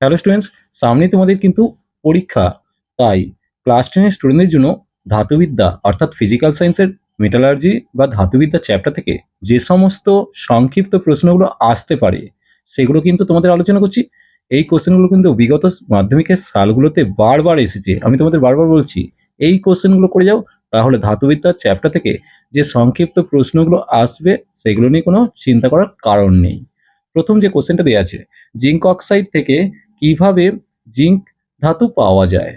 Hello students সামনেই তোমাদের কিন্তু পরীক্ষা। তাই ক্লাস টেনের স্টুডেন্টদের জন্য ধাতুবিদ্যা, অর্থাৎ ফিজিক্যাল সায়েন্সের মেটালার্জি বা ধাতুবিদ্যা চ্যাপ্টার থেকে যে সমস্ত সংক্ষিপ্ত প্রশ্নগুলো আসতে পারে, সেগুলো কিন্তু তোমাদের আলোচনা করছি। এই কোশ্চেনগুলো কিন্তু বিগত মাধ্যমিকের সালগুলোতে বারবার এসেছে। আমি তোমাদের বারবার বলছি, এই কোশ্চেনগুলো করে যাও, তাহলে ধাতুবিদ্যার চ্যাপ্টার থেকে যে সংক্ষিপ্ত প্রশ্নগুলো আসবে, সেগুলো নিয়ে কোনো চিন্তা করার কারণ নেই। প্রথম যে কোশ্চেনটা দেওয়া আছে, জিঙ্ক অক্সাইড থেকে কীভাবে জিঙ্ক ধাতু পাওয়া যায়?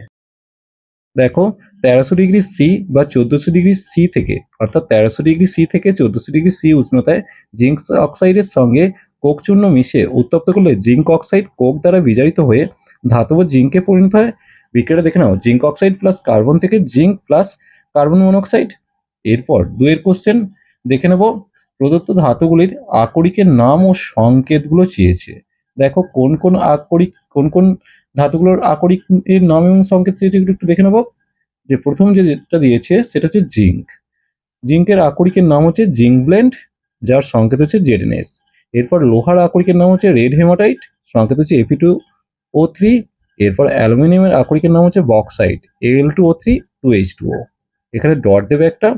দেখো, তেরোশো ডিগ্রি সি বা চোদ্দোশো ডিগ্রি সি থেকে, অর্থাৎ তেরোশো ডিগ্রি সি থেকে চোদ্দোশো ডিগ্রি সি উষ্ণতায় জিঙ্ক অক্সাইডের সঙ্গে কোক চূর্ণ মিশে উত্তপ্ত করলে জিঙ্ক অক্সাইড কোক দ্বারা বিজারিত হয়ে ধাতব জিঙ্কে পরিণত হয়। বিক্রিয়াটা দেখে নাও, জিঙ্ক অক্সাইড প্লাস কার্বন থেকে জিঙ্ক প্লাস কার্বন মনোক্সাইড। এরপর দুয়ের কোশ্চেন দেখে নেব, প্রদত্ত ধাতুগুলির আকরিকের নাম ও সংকেতগুলো চেয়েছে। দেখো, কোন কোন আকরিক, কোন কোন ধাতুগুলোর আকরিকের নাম এবং সংকেত চেয়েছে এগুলো একটু দেখে নেব। যে প্রথম যেটা দিয়েছে, সেটা হচ্ছে জিঙ্ক। জিঙ্কের আকরিকের নাম হচ্ছে জিঙ্ক ব্লেন্ড, যার সংকেত হচ্ছে জেডএনএস এরপর লোহার আকরিকের নাম হচ্ছে রেড হেমাটাইট, সংকেত হচ্ছে এপি টু ও থ্রি এরপর অ্যালুমিনিয়ামের আকরিকের নাম হচ্ছে bauxite L two O three two H two O এখানে ডট দেবে একটা,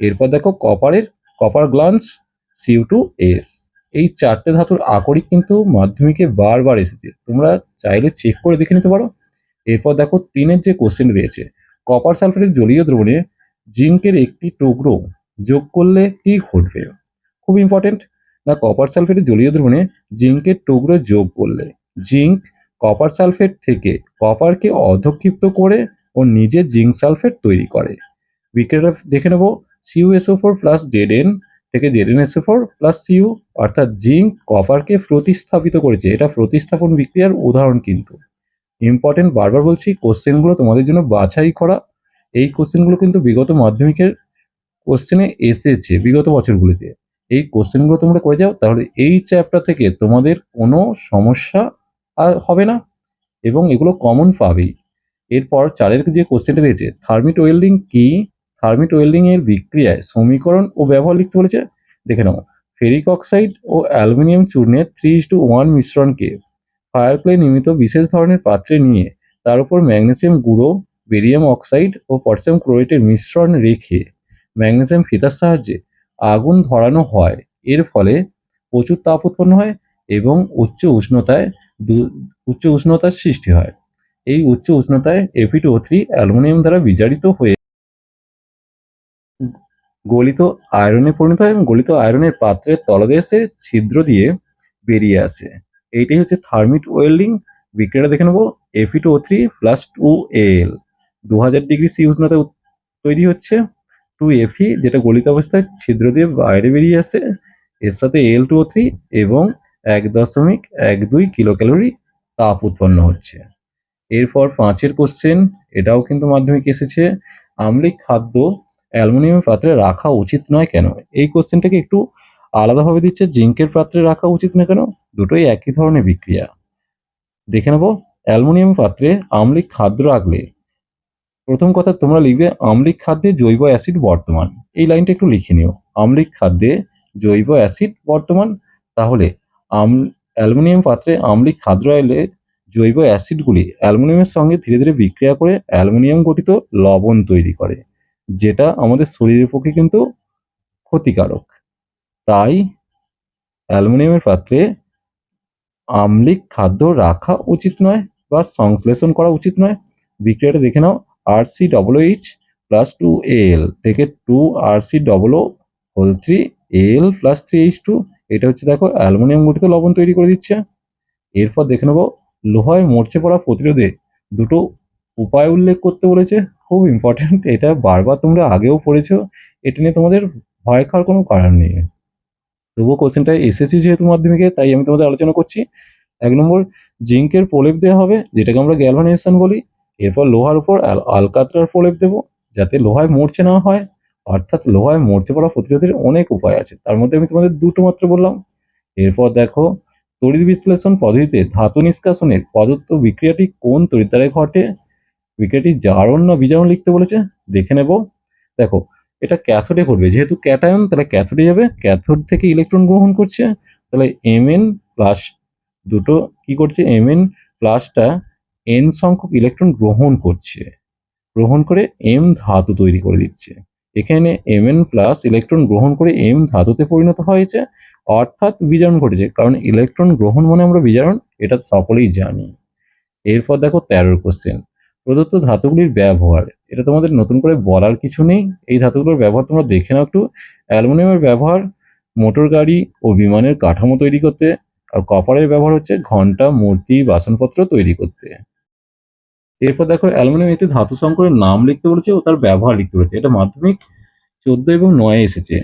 এরপর দেখো, কপারের, copper glance C U two S এই চারটে ধাতুর আকরিক কিন্তু মাধ্যমিকে বারবার এসেছে। তোমরা চাইলে চেক করে দেখে নিতে পারো। এরপর দেখো তিনের যে কোশ্চেন রয়েছে কপার সালফেটের জলীয় দ্রবণে জিঙ্কের একটি টুকরো যোগ করলে কি ঘটবে? খুব ইম্পর্টেন্ট না কপার সালফেটের জলীয় দ্রবণে জিঙ্কের টুকরো যোগ করলে। জিঙ্ক কপার সালফেট থেকে কপারকে অধক্ষিপ্ত করে ও নিজে জিঙ্ক সালফেট তৈরি করে। বিক্রিয়াটা দেখে নেব। C U S O four plus Z N থেকে Z N four plus C U অর্থাৎ জিঙ্ক কপারকে প্রতিস্থাপিত করেছে। এটা প্রতিস্থাপন বিক্রিয়ার উদাহরণ কিন্তু। ইম্পর্টেন্ট বারবার বলছি কোশ্চেনগুলো তোমাদের জন্য বাছাই করা। এই কোশ্চেনগুলো কিন্তু বিগত মাধ্যমিকের কোশ্চেনে এসেছে, বিগত বছরগুলিতে। এই কোশ্চেনগুলো তোমরা করে যাও, তাহলে এই চ্যাপ্টার থেকে তোমাদের কোনো সমস্যা আর হবে না, এবং এগুলো কমন পাবেই। এরপর চারের যে কোশ্চেনটা রয়েছে থার্মিট ওয়েল্ডিং কি? থার্মিট ওয়েল্ডিং এর বিক্রিয়ায় সমীকরণ ও ব্যবহার লিখতে বলেছে। দেখে নাও, ফেরিক অক্সাইড ও অ্যালুমিনিয়াম চূর্ণের থ্রি টু ওয়ান মিশ্রণকে ফায়ার ক্লে নির্মিত বিশেষ ধরনের পাত্রে নিয়ে তার উপর ম্যাগনেসিয়াম গুঁড়ো বেরিয়াম অক্সাইড ও পটাশিয়াম ক্লোরাইডের মিশ্রণ রেখে ম্যাগনেসিয়াম ফিতার সাহায্যে আগুন ধরানো হয়। এর ফলে প্রচুর তাপ উৎপন্ন হয় এবং উচ্চ উষ্ণতায় উচ্চ উষ্ণতার সৃষ্টি হয়। এই উচ্চ উষ্ণতায় এপি টু থ্রি অ্যালুমিনিয়াম দ্বারা বিজারিত হয়ে গলিত আয়রনে পরিণত হয় এবং গলিত আয়রনের পাত্রের তলদেশে ছিদ্র দিয়ে বেরিয়ে আসে। এইটাই হচ্ছে থার্মিট ওয়েল্ডিং। বিক্রিয়াটা দেখে নেব F E two O three plus two L দু হাজার ডিগ্রি সি উষ্ণতায় উৎ- তৈরি হচ্ছে টু এফি যেটা গলিত অবস্থায় ছিদ্র দিয়ে বাইরে বেরিয়ে আসে। এর সাথে এল টু ও থ্রি এবং এক দশমিক এক দুই কিলো ক্যালোরি তাপ উৎপন্ন হচ্ছে। এরপর পাঁচের কোশ্চেন এটাও কিন্তু মাধ্যমিক এসেছে। আম্লিক খাদ্য অ্যালুমিনিয়াম পাত্রে রাখা উচিত নয় কেন? এই কোশ্চেনটাকে একটু আলাদাভাবে দিচ্ছে? জিঙ্কের পাত্রে রাখা উচিত না কেন? দুটোই একই ধরনের বিক্রিয়া। দেখে নেব। অ্যালুমিনিয়াম পাত্রে আম্লিক খাদ্য রাখলে, প্রথম কথা তোমরা লিখবে আম্লিক খাদ্যে জৈব অ্যাসিড বর্তমান। এই লাইনটা একটু লিখে নিও। আম্লিক খাদ্যে জৈব অ্যাসিড বর্তমান। তাহলে আম, অ্যালুমিনিয়াম পাত্রে আম্লিক খাদ্য এলে জৈব অ্যাসিডগুলি অ্যালুমিনিয়ামের সঙ্গে ধীরে ধীরে বিক্রিয়া করে অ্যালুমিনিয়াম গঠিত লবণ তৈরি করে। যেটা আমাদের শরীরের পক্ষে কিন্তু ক্ষতিকারক। তাই অ্যালুমিনিয়ামের পাত্রে আম্লিক খাদ্য রাখা উচিত নয় বা সংশ্লেষণ করা উচিত নয়। বিক্রিয়াটা দেখে নাও R C double H plus two L থেকে two R C double O whole three L plus three H two এটা হচ্ছে দেখো অ্যালুমিনিয়াম গঠিত লবণ তৈরি করে দিচ্ছে। এরপর দেখে নেব, লোহায় মরচে পড়া প্রতিরোধে দুটো উপায় উল্লেখ করতে বলেছে, খুব ইম্পর্ট্যান্ট এটা বারবার তোমরা আগেও পড়েছো, এটা নিয়ে তোমাদের ভয় খাওয়ার কোনো কারণ নেই। তবুও কোশ্চেনটা এসেছি যেহেতু মাধ্যমিকে তাই আমি তোমাদের আলোচনা করছি। এক নম্বর জিঙ্কের প্রলেপ দেওয়া হবে, যেটাকে আমরা গ্যালভানাইজেশন বলি। এরপর লোহার উপর আল- আলকাতরার প্রলেপ দেবো, যাতে লোহায় মরচে না হয়। অর্থাৎ লোহায় মরচে পড়া প্রতিরোধের অনেক উপায় আছে। তার মধ্যে আমি তোমাদের দুটো মাত্র বললাম। এরপর দেখো, তড়িৎ বিশ্লেষণ পদ্ধতিতে ধাতু নিষ্কাশনের পদার্থ বিক্রিয়াটি কোন তড়িৎ দ্বারা ঘটে? বিক্রিয়াটি জারণ না বিজারণ লিখতে বলেছে, দেখে নেব। দেখো, এটা ক্যাথোডে করবে যেহেতু ক্যাটায়ন তাহলে ক্যাথোডে যাবে। ক্যাথোড থেকে ইলেকট্রন গ্রহণ করছে। তাহলে এম এন প্লাস দুটো কি করছে? এম এন প্লাসটা এন সংখ্যক ইলেকট্রন গ্রহণ করছে। গ্রহণ করে এম ধাতু তৈরি করে দিচ্ছে। এখানে এম এন প্লাস ইলেকট্রন গ্রহণ করে এম ধাতুতে পরিণত হয়েছে। অর্থাৎ বিজারণ ঘটেছে। কারণ ইলেকট্রন গ্রহণ মানে আমরা বিজারণ, এটা সকলেই জানি। এরপর দেখো তেরোর কোশ্চেন প্রদত্ত ধাতুগুলির ব্যবহার। এটা তোমাদের নতুন করে বলার কিছু নেই। এই ধাতুগুলোর ব্যবহার তোমরা দেখে নাও একটু। অ্যালুমিনিয়ামের ব্যবহার, মোটর গাড়ি ও বিমানের কাঠামো তৈরি করতে, আর কপারের ব্যবহার হচ্ছে ঘণ্টা, মূর্তি, বাসনপত্র তৈরি করতে। এরপর দেখো, অ্যালুমিনিয়াম একটি ধাতু সংকরের নাম লিখতে বলেছে ও তার ব্যবহার লিখতে বলেছে। এটা মাধ্যমিক, চোদ্দ এবং নয় এসেছে।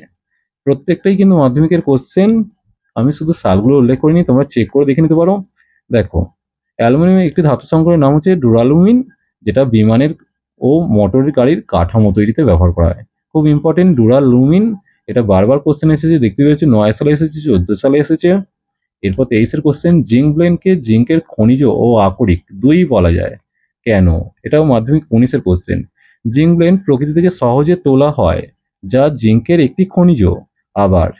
প্রত্যেকটাই কিন্তু মাধ্যমিকের কোশ্চেন আমি শুধু সালগুলো উল্লেখ করিনি, তোমরা চেক করে দেখে নিতে পারো। দেখো, অ্যালুমিনিয়ামের একটি ধাতু সংকরের নাম হচ্ছে ডুরালুমিন। যেটা বিমানের ও মোটর গাড়ির কাঠামো তৈরিতে ব্যবহার করা হয়। খুব ইম্পর্টেন্ট ডুরালুমিন এটা বারবার কোশ্চেন এসেছে, দেখতে পেয়েছি, নয় সালে এসেছে, চোদ্দ সালে এসেছে। এরপর তেইশের কোশ্চেন জিঙ্ক ব্লেনকে জিঙ্কের খনিজ ও আকরিক দুই বলা যায়। কেন? এটাও মাধ্যমিক উনিশের কোশ্চেন জিঙ্ক ব্লেন প্রকৃতি থেকে সহজে তোলা হয়, যা জিঙ্কের একটি খনিজ। আবার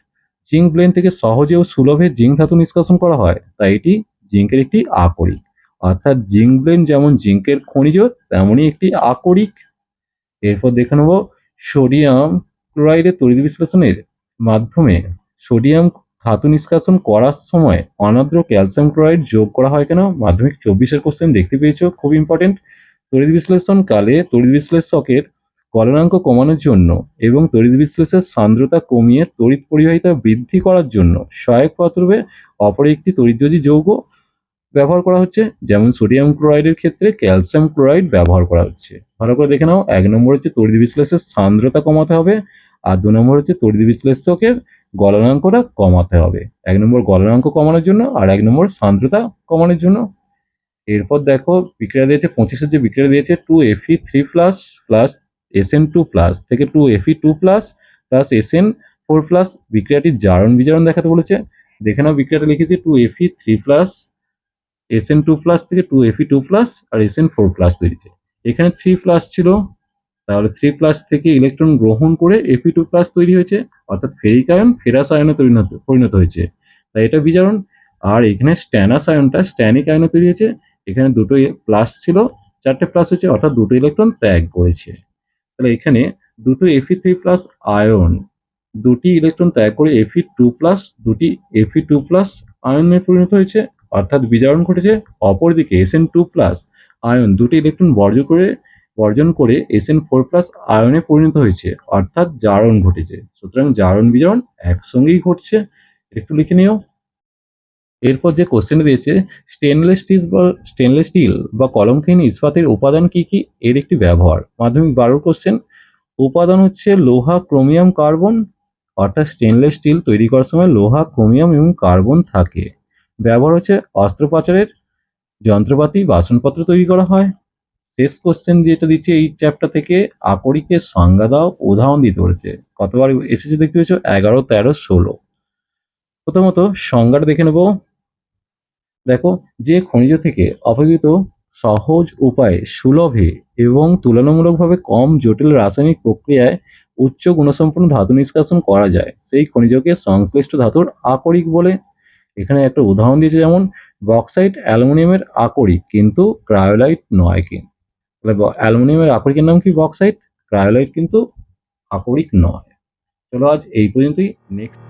জিঙ্ক ব্লেন থেকে সহজে ও সুলভে জিঙ্ক ধাতু নিষ্কাশন করা হয়, তাই এটি জিঙ্কের একটি আকরিক। অর্থাৎ জিঙ্ক ব্লেন যেমন জিঙ্কের খনিজ, তেমনই একটি আকরিক। এরপর দেখে নেব সোডিয়াম ক্লোরাইডের তড়িৎ বিশ্লেষণের মাধ্যমে। সোডিয়াম ধাতু নিষ্কাশন করার সময় অনাদ্র ক্যালসিয়াম ক্লোরাইড যোগ করা হয় কেন? মাধ্যমিক চব্বিশের কোশ্চেন দেখতে পেয়েছ? খুব ইম্পর্টেন্ট তড়িৎ বিশ্লেষণ কালে তড়িৎ বিশ্লেষকের গলনাঙ্ক কমানোর জন্য এবং তড়িৎ বিশ্লেষের সান্দ্রতা কমিয়ে তড়িৎ পরিবাহিতা বৃদ্ধি করার জন্য সহায়ক পত্রবে অপর একটি তড়িৎযোজী যৌগ ব্যবহার করা হচ্ছে, যেমন সোডিয়াম ক্লোরাইডের ক্ষেত্রে ক্যালসিয়াম ক্লোরাইড ব্যবহার করা হচ্ছে। ভালো করে দেখে নাও, এক নম্বর হচ্ছে তড়িৎ বিশ্লেষের সান্দ্রতা কমাতে হবে, আর দু নম্বর হচ্ছে তড়িৎ বিশ্লেষকের গলনাঙ্কটা কমাতে হবে। এক নম্বর গলনাঙ্ক কমানোর জন্য, আর এক নম্বর সান্দ্রতা কমানোর জন্য। এরপর দেখো, বিক্রিয়া দিয়েছে পঁচিশের যে বিক্রিয়া দিয়েছে two F E three plus plus S N two plus থেকে two F E two plus plus S N four plus বিক্রিয়াটির জারণ বিজারণ দেখাতে বলেছে। দেখে নাও, বিক্রিয়াটা লিখেছি two F E three plus S N two plus থেকে two F E two plus আর এসএন ফোর প্লাস তৈরিছে এখানে থ্রি প্লাস ছিল, তাহলে থ্রি প্লাস থেকে ইলেকট্রন গ্রহণ করে এফি টু প্লাস তৈরি হয়েছে, অর্থাৎ ফেরিক আয়ন ফেরাস আয়নে পরিণত পরিণত হয়েছে। তাই এটা বিজারণ। আর এখানে স্ট্যানাস আয়নটা স্ট্যানিক আয়নে তৈরি হয়েছে। এখানে দুটো প্লাস ছিল, চারটে প্লাস হয়েছে, অর্থাৎ দুটো ইলেকট্রন ত্যাগ করেছে। তাহলে এখানে দুটো F E three plus ion, দুটি ইলেকট্রন ত্যাগ করে এফি টু প্লাস দুটি এফি টু প্লাস আয়নে পরিণত হয়েছে। অর্থাৎ বিজারণ ঘটেছে অপরদিকে S N two plus ion দুটি ইলেকট্রন বর্জন করে বর্জন করে এসএন ফোর প্লাস আয়নে পরিণত হয়েছে, অর্থাৎ জারণ ঘটেছে। সুতরাং জারণ বিজারণ একসঙ্গেই ঘটছে। একটু লিখে নিও। এরপর যে কোশ্চেন দিয়েছে স্টেনলেস স্টিল বা স্টেনলেস স্টিল বা কলমহীন ইস্পাতের উপাদান কি কি? এর একটি ব্যবহার। মাধ্যমিক বারোর কোশ্চেন উপাদান হচ্ছে লোহা, ক্রোমিয়াম, কার্বন। অর্থাৎ স্টেনলেস স্টিল তৈরি করার সময় লোহা, ক্রোমিয়াম এবং কার্বন থাকে। ব্যবহার হচ্ছে অস্ত্রোপচারের যন্ত্রপাতি, বাসনপত্র তৈরি করা হয়। শেষ কোশ্চেন যেটা দিচ্ছে এই চ্যাপ্টার থেকে, আকরিকের সংজ্ঞা দাও উদাহরণ দিতে বলেছে। কতবার এসেছে দেখতে পেয়েছ? এগারো, তেরো, ষোলো। প্রথমত সংজ্ঞাটা দেখে নেব। দেখো, যে খনিজ থেকে অপেক্ষিত সহজ উপায়ে সুলভে এবং তুলনামূলকভাবে কম জটিল রাসায়নিক প্রক্রিয়ায় উচ্চ গুণসম্পন্ন ধাতু নিষ্কাশন করা যায়, সেই খনিজকে সংশ্লিষ্ট ধাতুর আকরিক বলে এখানে একটা উদাহরণ দিয়েছে যেমন বক্সাইট অ্যালুমিনিয়ামের আকরিক কিন্তু ক্রায়োলাইট নয় কি? তাহলে অ্যালুমিনিয়ামের আকরিকের নাম কি বক্সাইট ক্রায়োলাইট কিন্তু আকরিক নয়। চলো আজ এই পর্যন্তই। নেক্সট